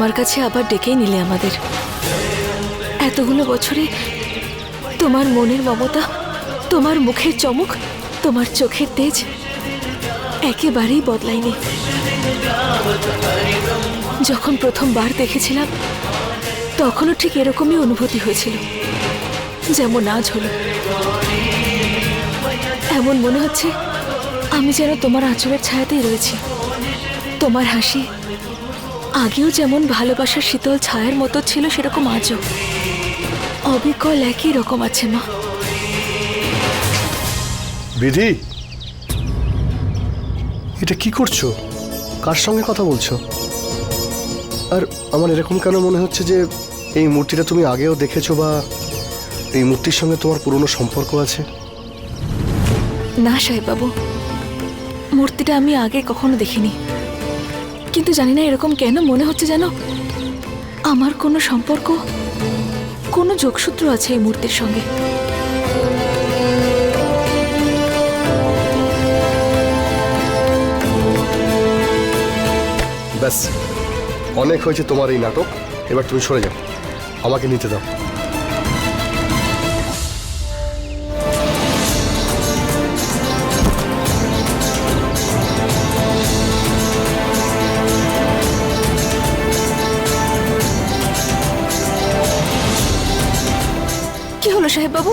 তোমার কাছে আবার ডেকেই নিলে আমাদের। এতগুলো বছরে তোমার মনের মমতা, তোমার মুখের চমক, তোমার চোখের তেজ একেবারেই বদলায়নি। যখন প্রথমবার দেখেছিলাম, তখনও ঠিক এরকমই অনুভূতি হয়েছিল, যেমন আজ হলো। এমন মনে হচ্ছে, আমি যেন তোমার আঁচলের ছায়াতেই রয়েছি, তোমার হাসি আগেও যেমন ভালোবাসার শীতল ছায়ার মতো ছিল সেরকম আজও। অবিকল একই রকম আছে মা। বিধি এটা কি করছ? কার সঙ্গে কথা বলছো? আর আমার এরকম কেন মনে হচ্ছে যে এই মূর্তিটা তুমি আগেও দেখেছ বা এই মূর্তির সঙ্গে তোমার পুরনো সম্পর্ক আছে? না সাহেব বাবু মূর্তিটা আমি আগে কখনো দেখিনি। কিন্তু জানি না এরকম কেন মনে হচ্ছে যেন আমার কোনো সম্পর্ক, কোনো যোগসূত্র আছে এই মূর্তির সঙ্গে। ব্যাস, অনেক হয়েছে তোমার এই নাটক। এবার তুমি সরে যাও। আমাকে নিতে দাও। কি হলো সাহেববাবু?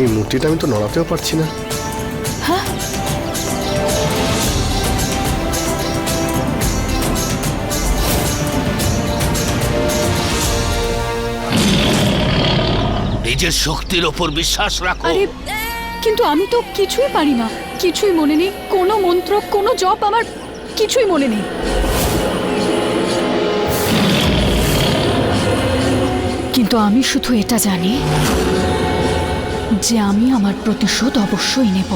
এই মূর্তিটা আমি তো নড়াতেও পারছি না। হ্যাঁ? নিজের শক্তির ওপর বিশ্বাস রাখো। আরে কিন্তু আমি তো কিছুই পারি না। কিছুই মনে নেই। কোনো মন্ত্র কোনো জপ আমার কিছুই মনে নেই। কিন্তু আমি শুধু এটা জানি যে আমি আমার প্রতিশোধ অবশ্যই নেব।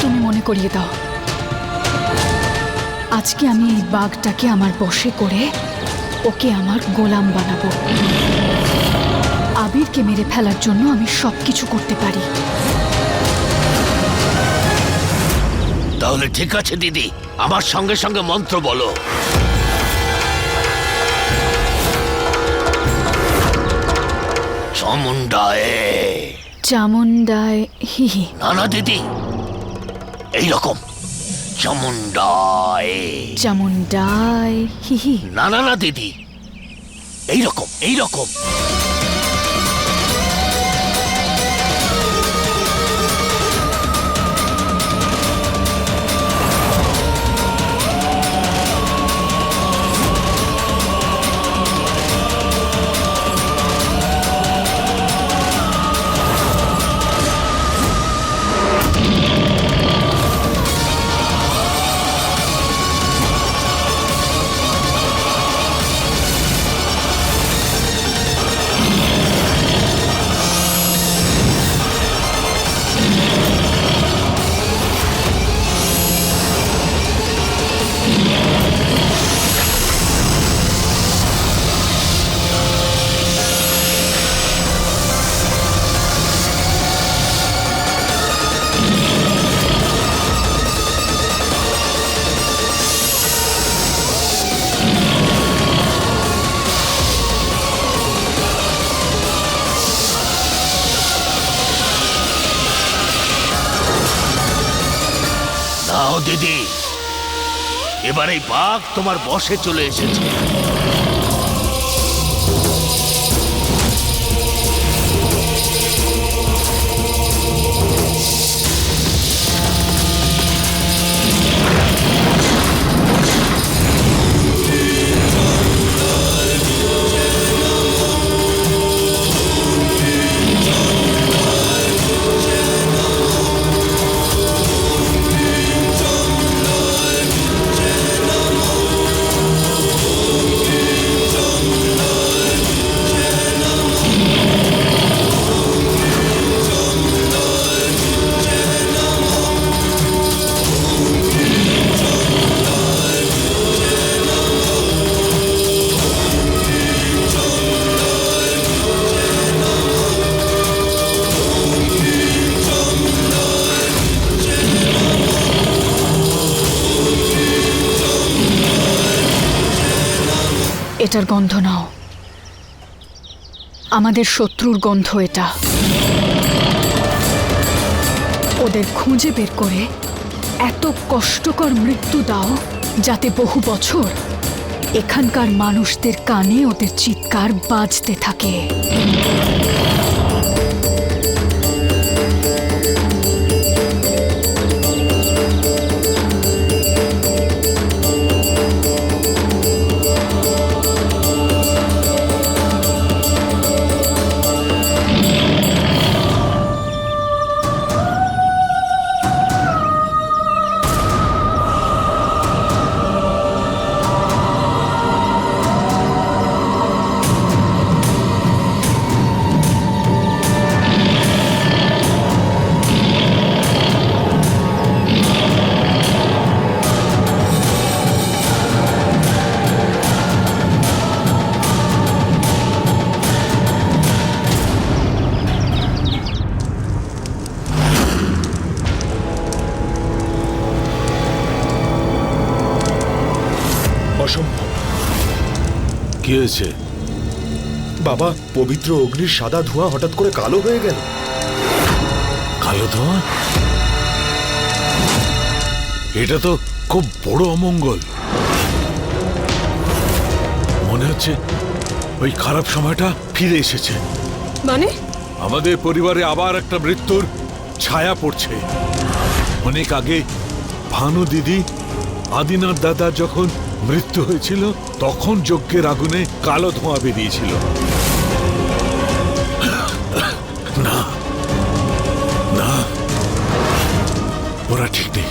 তুমি মনে করিয়ে দাও। আজকে আমি এই বাঘটাকে আমার বসে করে ওকে আমার গোলাম বানাবো। আবিরকে মেরে ফেলার জন্য আমি সব কিছু করতে পারি। তাহলে ঠিক আছে, দিদি। আমার সঙ্গে সঙ্গে মন্ত্র বলো। চমুন্ডায় চামুন্ডায় হি না না দিদি এইরকম। চামুন্ডায় চামুন্ডায় হি হি। না না না দিদি এইরকম এইরকম। দিদি। এবার এই বাঘ তোমার বসে চলে এসেছে। এটার গন্ধ নাও। আমাদের শত্রুর গন্ধ এটা। ওদের খুঁজে বের করে এত কষ্টকর মৃত্যু দাও যাতে বহু বছর এখানকার মানুষদের কানে ওদের চিৎকার বাজতে থাকে। পবিত্র অগ্নির সাদা ধোঁয়া হঠাৎ করে কালো হয়ে গেল। কালো ধোঁয়া? এটা তো খুব বড় অমঙ্গল। মনে হচ্ছে ওই খারাপ সময়টা ফিরে এসেছে। মানে? আমাদের পরিবারে আবার একটা মৃত্যুর ছায়া পড়ছে। অনেক আগে ভানু দিদি আদিনাথ দাদা যখন মৃত্যু হয়েছিল তখন যজ্ঞের আগুনে কালো ধোঁয়া বেরিয়েছিল। ওরা ঠিক নেই।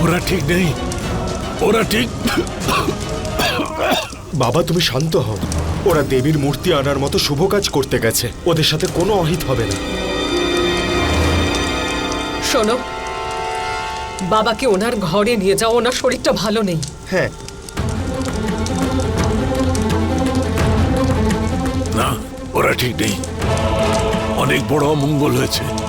ওরা ঠিক নেই। ওরা ঠিক বাবা তুমি শান্ত হও। ওরা দেবীর মূর্তি আনার মতো শুভ কাজ করতে গেছে। ওদের সাথে কোনো অহিত হবে না। শোনো বাবাকে ওনার ঘরে নিয়ে যাও। ওনার শরীরটা ভালো নেই। হ্যাঁ। না ওরা ঠিক নেই। অনেক বড় অমঙ্গল হয়েছে।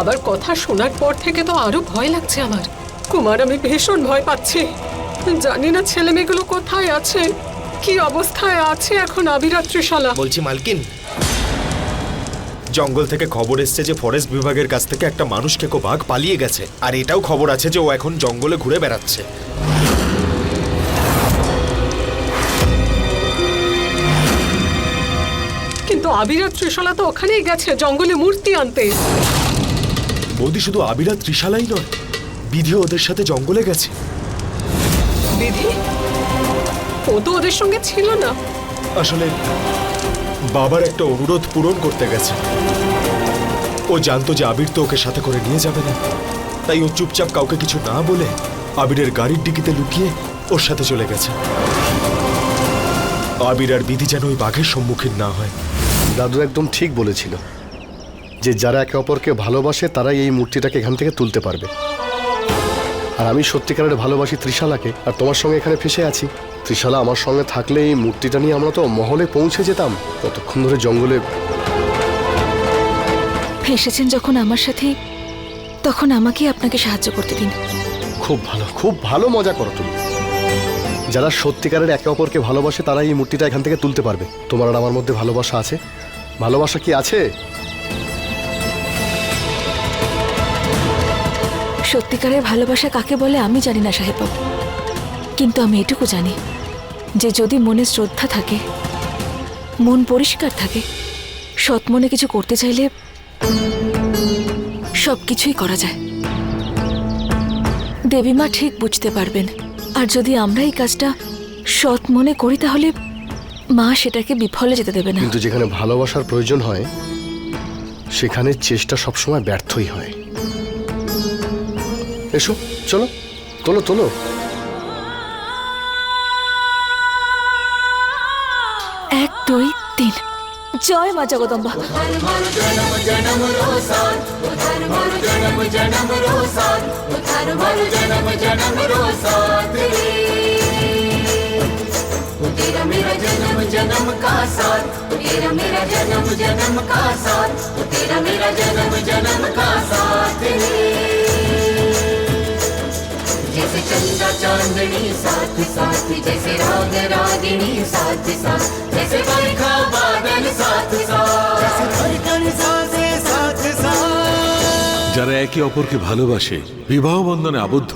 বাবার কথা শোনার পর থেকে তো আরও ভয় লাগছে আমার। কুমার আমি ভীষণ ভয় পাচ্ছি। জানি না ছেলে মেয়েগুলো কোথায় আছে কি অবস্থায় আছে এখন আবিরাত্রিশালা। বলছি মালকিন জঙ্গল থেকে খবর এসছে যে ফরেস্ট বিভাগের কাছ থেকে একটা মানুষ কেকো বাঘ পালিয়ে গেছে। আর এটাও খবর আছে যে ও এখন জঙ্গলে ঘুরে বেড়াচ্ছে। কিন্তু আবিরা ত্রিশালা তো ওখানেই গেছে জঙ্গলে মূর্তি আনতে। বৌদি শুধু আবিরা ত্রিশালাই নয় বিধি ওদের সাথে জঙ্গলে গেছে। বিধি? ও তো ওদের সঙ্গে ছিল না। আসলে বাবার একটা অনুরোধ পূরণ করতে গেছে। ও জানতো যে আবির তো ওকে সাথে করে নিয়ে যাবে না। তাই ও চুপচাপ কাউকে কিছু না বলে আবিরের গাড়ির ডিকিতে লুকিয়ে ওর সাথে চলে গেছে। আবির আর বিধি যেন ওই বাঘের সম্মুখীন না হয়। দাদু একদম ঠিক বলেছিল। যে যারা একে অপরকে ভালোবাসে তারাই এই মূর্তিটাকে এখান থেকে তুলতে পারবে। আর আমি সত্যিকারের ভালোবাসি ত্রিশালাকে আর তোমার সঙ্গে এখানে ফেসে আছি। ত্রিশালা আমার সঙ্গে থাকলে এই মূর্তিটা নিয়ে আমরা তো মহলে পৌঁছে যেতাম। কতক্ষণ ধরে জঙ্গলে এসেছেন যখন আমার সাথে তখন আমাকে আপনাকে সাহায্য করতে দিন। খুব ভালো খুব ভালো মজা করো তুমি। যারা সত্যিকারের একে অপরকে ভালোবাসে তারা এই মূর্তিটা এখান থেকে তুলতে পারবে। তোমার আর আমার মধ্যে ভালোবাসা আছে? ভালোবাসা কি আছে? সত্যিকারের ভালোবাসা কাকে বলে আমি জানি না সাহেববাবু কিন্তু আমি এটুকু জানি যে যদি মনে শ্রদ্ধা থাকে, মন পরিষ্কার থাকে, সৎ মনে কিছু করতে চাইলে সব কিছুই করা যায়। দেবীমা ঠিক বুঝতে পারবেন। আর যদি আমরা এই কাজটা সৎ মনে করি, তাহলে মা সেটাকে বিফলে যেতে দেবে না। কিন্তু যেখানে ভালোবাসার প্রয়োজন হয়, সেখানে চেষ্টা সবসময় ব্যর্থই হয়। এসো চলো তোলো তোলো এক দুই তিন জয় মা জগদম্বা तेरा मेरा जन्म जन्म का साथ तेरा मेरा जन्म जन्म का साथ तेरा मेरा जन्म जन्म का साथ चंदा चांदनी साथ साथ जैसे राग रागिनी साथ साथ जैसे बरखा बादल साथ साथ जैसे धड़कन सांसे साथ साथ যারা একে অপরকে ভালোবাসে বিবাহ বন্ধনে আবদ্ধ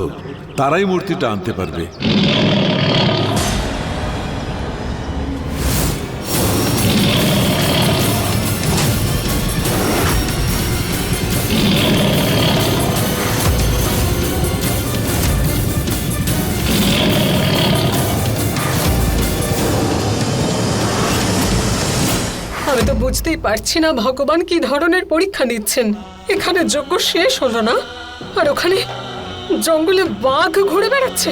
তারাই মূর্তিটা আনতে পারবে বুঝতেই পারছি না ভগবান কি ধরনের পরীক্ষা নিচ্ছেন। এখানে যজ্ঞ শেষ হলো না, আর ওখানে জঙ্গলে বাঘ ঘুরে বেড়াচ্ছে।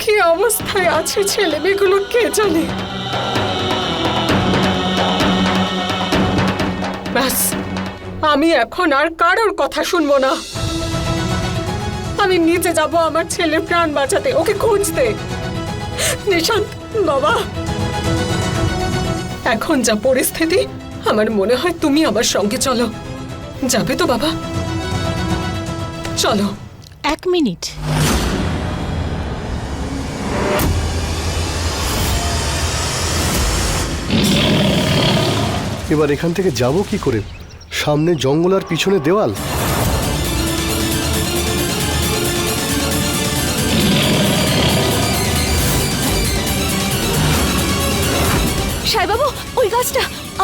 কি অবস্থায় আছে ছেলে মেয়েগুলো কে জানে? ব্যাস, আমি এখন আর কারোর কথা শুনব না। আমি নিচে যাব আমার ছেলের প্রাণ বাঁচাতে, ওকে খুঁজতে। নিশান্ত, বাবা। এখন যা পরিস্থিতি আমার মনে হয় তুমি আমার সঙ্গে চলো। যাবে তো বাবা? চলো। এক মিনিট। এবার এখান থেকে যাব কি করে? সামনে জঙ্গল আর পিছনে দেওয়াল?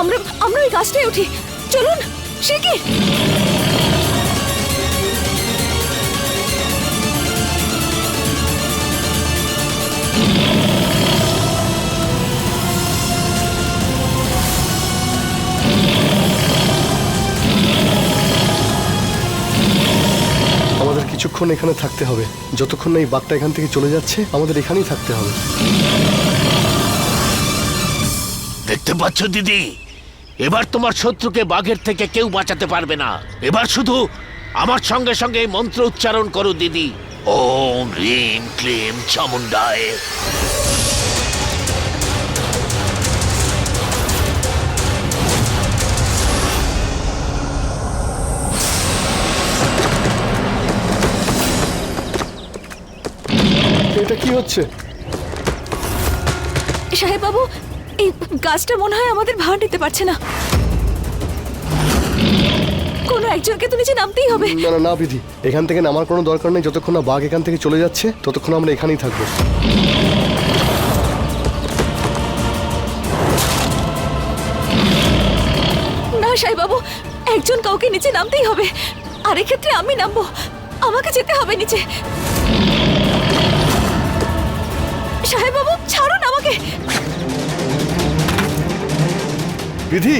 আমরা আমরা ওই গাছটায় উঠি। চলুন সে কি? আমাদের কিছুক্ষণ এখানে থাকতে হবে। যতক্ষণ না এই বাঘটা এখান থেকে চলে যাচ্ছে আমাদের এখানেই থাকতে হবে। দেখতে পাচ্ছ দিদি? এবার তোমার শত্রুকে বাঘের থেকে কেউ বাঁচাতে পারবে না। এবার শুধু আমার সঙ্গে সঙ্গে মন্ত্র উচ্চারণ করো দিদি। ওম রিম ক্লিম চামুন্ডায় এটা কি হচ্ছে? সাহেব বাবু এই গাছটা মনে হয় আমাদের ভার নিতে পারছে না। কোনো একজনকে তো নিচে নামতেই হবে। না না না বিধি। এখান থেকে নামার কোনো দরকার নেই। যতক্ষণ না বাঘ এখান থেকে চলে যাচ্ছে ততক্ষণ আমরা এখানেই থাকব। না সাহেব বাবু একজন কাউকে নিচে নামতেই হবে। আর এক্ষেত্রে আমি নামবো। আমাকে যেতে হবে নিচে। সাহেব বাবু ছাড়ুন আমাকে। বিধি?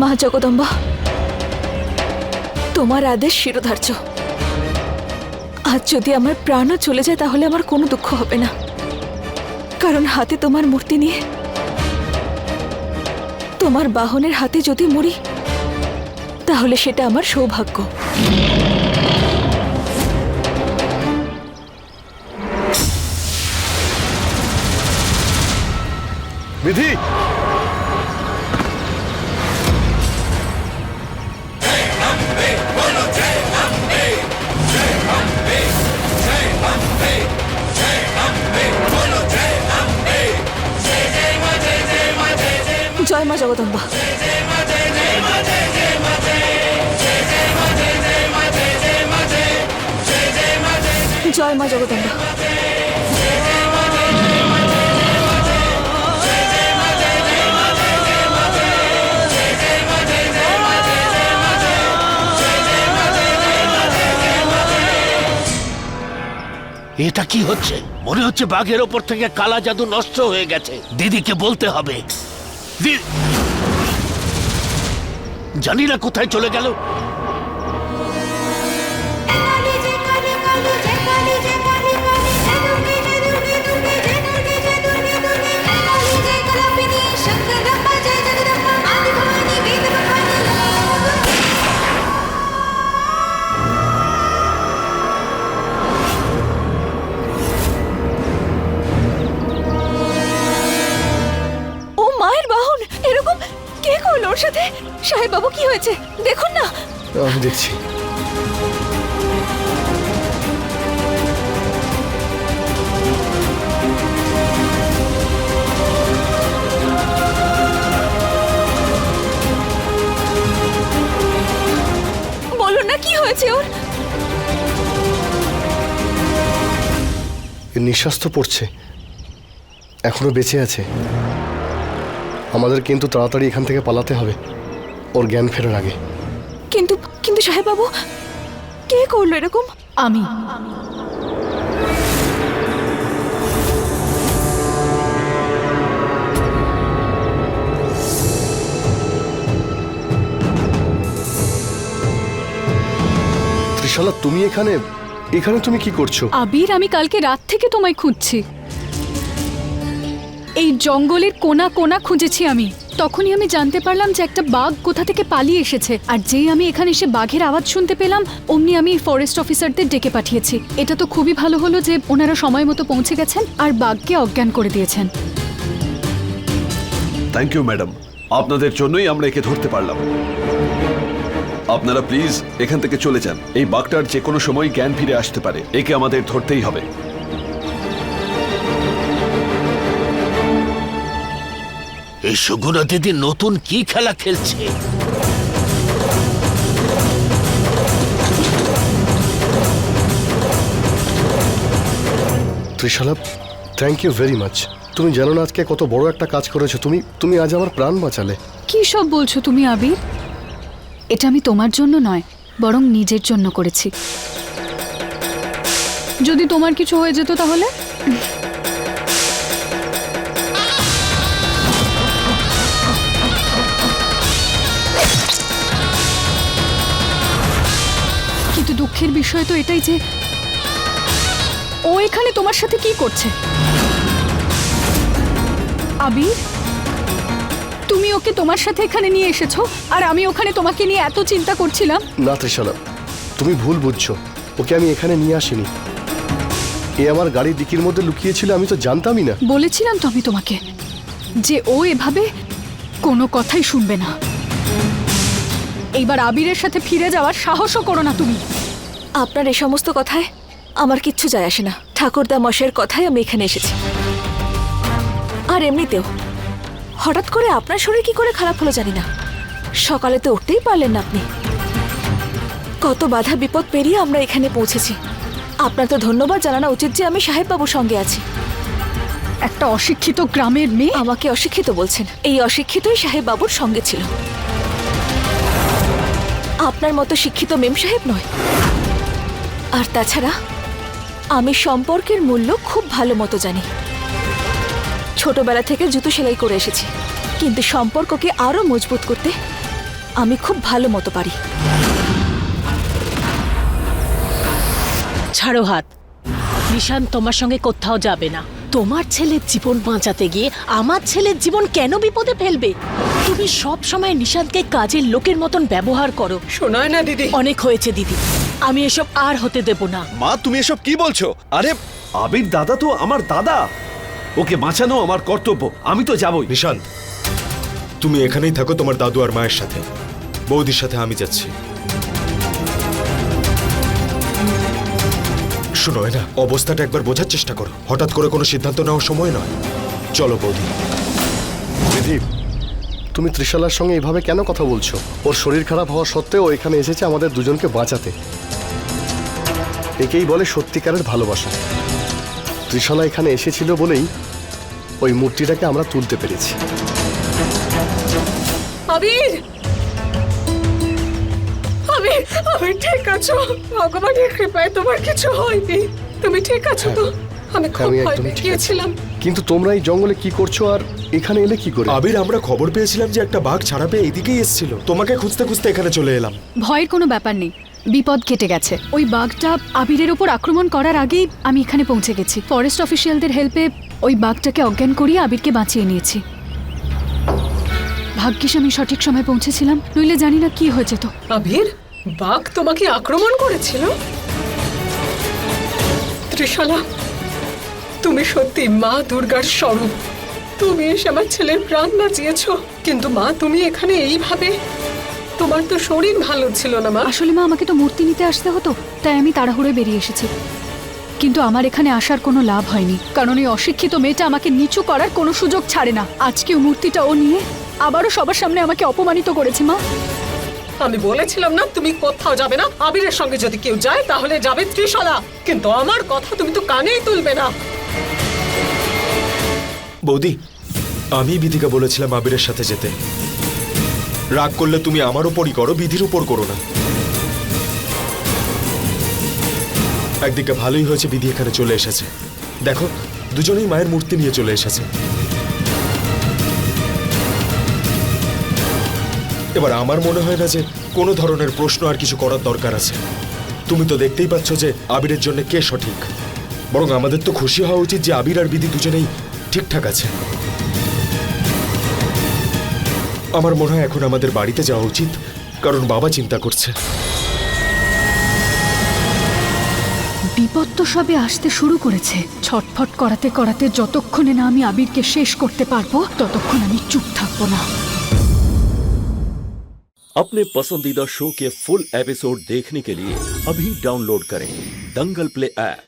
মা জগদম্বা, তোমার আদেশ শিরোধার্য। আজ যদি আমার প্রাণও চলে যায় তাহলে আমার কোনো দুঃখ হবে না। কারণ হাতে তোমার মূর্তি নিয়ে তোমার বাহনের হাতে যদি মরি তাহলে সেটা আমার সৌভাগ্য। বিধি! জগদম্বা জয় মা জগদম্বা এটা কি হচ্ছে? মনে হচ্ছে বাঘের ওপর থেকে কালা জাদু নষ্ট হয়ে গেছে। দিদিকে বলতে হবে। জানি না কোথায় চলে গেল। আমি দেখছি বলুন না কি হয়েছে ওর? নিঃশ্বাস তো পড়ছে। এখনও বেঁচে আছে। আমাদের কিন্তু তাড়াতাড়ি এখান থেকে পালাতে হবে। ওর জ্ঞান ফেরার আগে। কিন্তু কিন্তু সাহেব বাবু কে করল এরকম? আমি। ত্রিশালা তুমি এখানে? এখানে তুমি কি করছ? আবির আমি কালকে রাত থেকে তোমায় খুঁজছি। এই জঙ্গলের কোনা কোনা খুঁজেছি আমি। তখনই আমি জানতে পারলাম যে একটা বাঘ কোথা থেকে পালিয়ে এসেছে। আর যেই আমি এখানে এসে বাঘের আওয়াজ শুনতে পেলাম, অমনি আমি ফরেস্ট অফিসারদের ডেকে পাঠিয়েছি। এটা তো খুবই ভালো হলো যে ওনারা সময় মতো পৌঁছে গেছেন আর বাঘকে অজ্ঞান করে দিয়েছেন। থ্যাংক ইউ ম্যাডাম আপনাদের জন্যই আমরা একে ধরতে পারলাম। আপনারা প্লিজ এখান থেকে চলে যান। এই বাঘটার যে কোনো সময় জ্ঞান ফিরে আসতে পারে। একে আমাদের ধরতেই হবে। এই সুগুনা দিদি নতুন কি খেলা খেলছে? ত্রিশালা থ্যাংক ইউ ভেরি মাচ তুমি জানো না আজকে কত বড় একটা কাজ করেছ। তুমি তুমি আজ আমার প্রাণ বাঁচালে। কি সব বলছো তুমি আবির? এটা আমি তোমার জন্য নয় বরং নিজের জন্য করেছি। যদি তোমার কিছু হয়ে যেত তাহলে? বিষয় তো এটাই যে ও এখানে তোমার সাথে কি করছে? আবির তুমি ওকে তোমার সাথে এখানে নিয়ে এসেছ আর আমি ওখানে তোমাকে নিয়ে এত চিন্তা করছিলাম। না ত্রিশালা তুমি ভুল বুঝছ। ওকে আমি এখানে নিয়ে আসিনি। এ আমার গাড়ির দিকির মধ্যে লুকিয়েছিল আমি তো জানতামই না। বলেছিলাম তো আমি তোমাকে যে ও এভাবে কোনো কথাই শুনবে না। এইবার আবিরের সাথে ফিরে যাওয়ার সাহসও করো না তুমি। আপনার এই সমস্ত কথায় আমার কিচ্ছু যায় আসে না। ঠাকুরদা মশের কথাই আমি এখানে এসেছি। আর এমনিতেও হঠাৎ করে আপনার শরীর কি করে খারাপ হলো জানি না। সকালে তো উঠতেই পারলেন না আপনি। কত বাধা বিপদ পেরিয়ে আমরা এখানে পৌঁছেছি। আপনার তো ধন্যবাদ জানানো উচিত যে আমি সাহেববাবুর সঙ্গে আছি। একটা অশিক্ষিত গ্রামের মেয়ে? আমাকে অশিক্ষিত বলছেন। এই অশিক্ষিতই সাহেববাবুর সঙ্গে ছিল। আপনার মতো শিক্ষিত মেম সাহেব নয়। আর তাছাড়া আমি সম্পর্কের মূল্য খুব ভালো মতো জানি। ছোটবেলা থেকে জুতো সেলাই করে এসেছি কিন্তু সম্পর্ককে আরও মজবুত করতে আমি খুব ভালো মতো পারি। ছাড়ো হাত। নিশান তোমার সঙ্গে কোথাও যাবে না। তোমার ছেলের জীবন বাঁচাতে গিয়ে আমার ছেলের জীবন কেন বিপদে ফেলবে? তুমি সব সময় নিশানকে কাজের লোকের মতন ব্যবহার করো। শোনায় না দিদি। অনেক হয়েছে দিদি। আমি এসব আর হতে দেব না। মা তুমি এসব কি বলছো? আরে আবির দাদা তো আমার দাদা। ওকে বাঁচানো আমার কর্তব্য আমি তো যাবই। নিশান্ত তুমি এখানেই থাকো তোমার দাদু আর মায়ের সাথে। বৌদির সাথে আমি যাচ্ছি। শোনো না অবস্থাটা একবার বোঝার চেষ্টা করো। হঠাৎ করে কোনো সিদ্ধান্ত নেওয়ার সময় নয়। চলো বৌদি। বিধি তুমি ত্রিশালার সঙ্গে এভাবে কেন কথা বলছো? ওর শরীর খারাপ হওয়া সত্ত্বেও ও এখানে এসেছে আমাদের দুজনকে বাঁচাতে। একেই বলে সত্যিকারের ভালোবাসা। ত্রিশালা এখানে এসেছিল বলেই ওই মূর্তিটাকে আমরা তুলতে পেরেছি। আবির! আবির আমি ঠিক আছো? ভগবানের কৃপায় তোমার কিছু হয়নি। তুমি ঠিক আছো তো? আমি খুব আমি ভয় পেয়ে। গিয়েছিলাম কিন্তু তোমরা এই জঙ্গলে কি করছ আর এখানে এলে কি করে? আবির আমরা খবর পেয়েছিলাম যে একটা বাঘ ছাড়া পেয়ে এদিকেই এসেছিল। তোমাকে খুঁজতে খুঁজতে এখানে চলে এলাম। ভয়ের কোনো ব্যাপার নেই। বিপদ কেটে গেছে। ওই বাঘটা আবিরের ওপর আক্রমণ করার আগেই আমি এখানে পৌঁছে গেছি। ফরেস্ট অফিসিয়ালদের হেল্পে ওই বাঘটাকে অজ্ঞান করিয়ে আবিরকে বাঁচিয়ে নিয়েছি। ভাগ্যিস আমি সঠিক সময় পৌঁছেছিলাম, নইলে জানি না কি হয়ে যেত আবির, বাঘ তোমাকে আক্রমণ করেছিল? ত্রিশালা, তুমি সত্যি মা দুর্গার স্বরূপ। তুমি এসে আমার ছেলের প্রাণ বাঁচিয়েছ, কিন্তু মা তুমি এখানে এইভাবে তোমার তো শরীর ভালো ছিল না মা। আসলে মা আমাকে তো মূর্তি নিতে আসতে হতো তাই আমি তাড়াহুড়ো বেরিয়ে এসেছি। কিন্তু আমার এখানে আসার কোনো লাভ হয়নি কারণ এই অশিক্ষিত মেয়েটা আমাকে নিচু করার কোনো সুযোগ ছাড়ে না। আজকেও মূর্তিটা ও নিয়ে আবারও সবার সামনে আমাকে অপমানিত করেছে মা। আমি বলেছিলাম না তুমি কোথাও যাবে না। আবিরের সঙ্গে যদি কেউ যায় তাহলে যাবে ত্রিশালা। কিন্তু আমার কথা তুমি তো কানেই তুলবে না। বৌদি আমি বিধিকা বলেছিলাম আবিরের সাথে যেতে। রাগ করলে তুমি আমার ওপরই করো, বিধির উপর করো না। একদিকে ভালোই হয়েছে, বিধি এখানে চলে এসেছে। দেখো, দুজনেই মায়ের মূর্তি নিয়ে চলে এসেছে। এবার আমার মনে হয় না যে কোনো ধরনের প্রশ্ন আর কিছু করার দরকার আছে। তুমি তো দেখতেই পাচ্ছ যে আবিরের জন্য কে সঠিক। বরং আমাদের তো খুশি হওয়া উচিত যে আবির আর বিধি দুজনেই ঠিকঠাক আছে। আমার মনে হয় এখন আমাদের বাড়িতে যাওয়া উচিত কারণ বাবা চিন্তা করছে বিপদ তো সবে আসতে শুরু করেছে ছটফট করাতে করাতে যতক্ষণে না আমি আবিরকে শেষ করতে পারবো ততক্ষণ আমি চুপ থাকবো না अपने पसंदीदा शो के फुल एपिसोड देखने के लिए अभी डाउनलोड करें दंगल प्ले ऐप